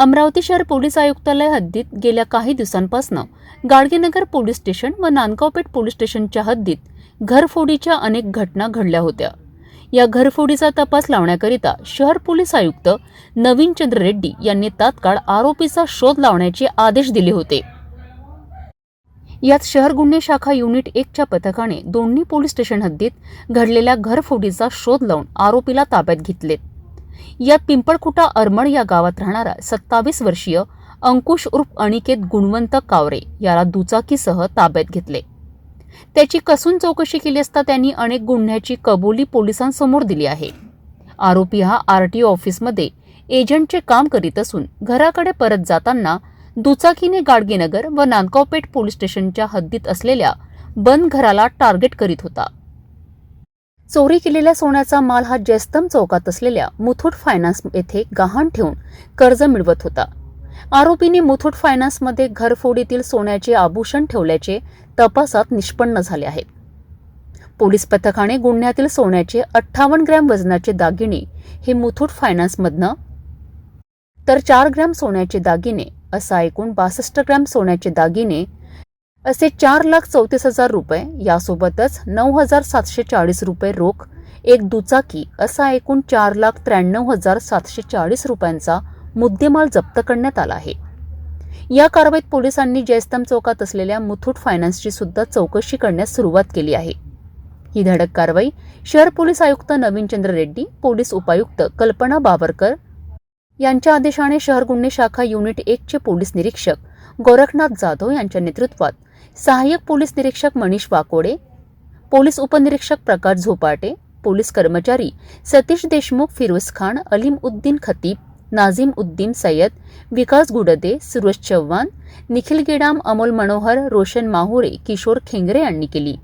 अमरावती शहर पोलीस आयुक्तालय हद्दीत गेल्या काही दिवसांपासून गाडगेनगर पोलीस स्टेशन व नांदगावपेठ पोलीस स्टेशनच्या हद्दीत घरफोडीच्या अनेक घटना घडल्या होत्या. या घरफोडीचा तपास लावण्याकरिता शहर पोलीस आयुक्त नवीन चंद्र रेड्डी यांनी तात्काळ आरोपीचा शोध लावण्याचे आदेश दिले होते. यात शहर गुन्हे शाखा युनिट एकच्या पथकाने दोन्ही पोलीस स्टेशन हद्दीत घडलेल्या घरफोडीचा शोध लावून आरोपीला ताब्यात घेतलेत. यात पिंपळकुटा अरमण या गावात राहणारा सत्तावीस वर्षीय अंकुश उर्फ अनिकेत गुणवंत कावरे याला दुचाकीसह ताब्यात घेतले. त्याची कसून चौकशी केली असता त्यांनी अनेक गुन्ह्याची कबुली पोलिसांसमोर दिली आहे. आरोपी हा आरटीओ ऑफिसमध्ये एजंटचे काम करीत असून घराकडे परत जाताना दुचाकीने गाडगेनगर व नांदगावपेठ पोलीस स्टेशनच्या हद्दीत असलेल्या बंद घराला टार्गेट करीत होता. चोरी केलेल्या सोन्याचा माल हा जयस्तम चौकात असलेल्या मुथूट फायनान्स येथे गहाण ठेवून कर्ज मिळवत होता. आरोपीने मुथूट फायनान्समध्ये घरफोडीतील सोन्याचे आभूषण ठेवल्याचे तपासात निष्पन्न झाले आहे. पोलीस पथकाने गुन्ह्यातील सोन्याचे अठ्ठावन्न ग्रॅम वजनाचे दागिने हे मुथूट फायनान्समधनं तर चार ग्रॅम सोन्याचे दागिने असा एकूण बासष्ट ग्रॅम सोन्याचे दागिने असे चार लाख चौतीस हजार रुपये यासोबतच नऊ हजार सातशे चाळीस रुपये रोख एक दुचाकी असा एकूण चार लाख त्र्याण्णव हजार सातशे चाळीस रुपयांचा मुद्देमाल जप्त करण्यात आला आहे. या कारवाईत पोलिसांनी जयस्तंभ चौकात असलेल्या मुथूट फायनान्सची सुद्धा चौकशी करण्यास सुरुवात केली आहे. ही धडक कारवाई शहर पोलीस आयुक्त नवीनचंद्र रेड्डी पोलीस उपायुक्त कल्पना बावरकर यांच्या आदेशाने शहर गुन्हे शाखा युनिट एकचे पोलीस निरीक्षक गोरखनाथ जाधव यांच्या नेतृत्वात सहाय्यक पोलीस निरीक्षक मनीष वाकोडे पोलीस उपनिरीक्षक प्रकाश झोपाटे पोलीस कर्मचारी सतीश देशमुख फिरोज खान अलीम उद्दीन खतीब नाझीम उद्दीन सय्यद विकास गुडदे सुरेश चव्हाण निखिल गिडाम अमोल मनोहर रोशन माहुरे किशोर खेंगरे यांनी केली.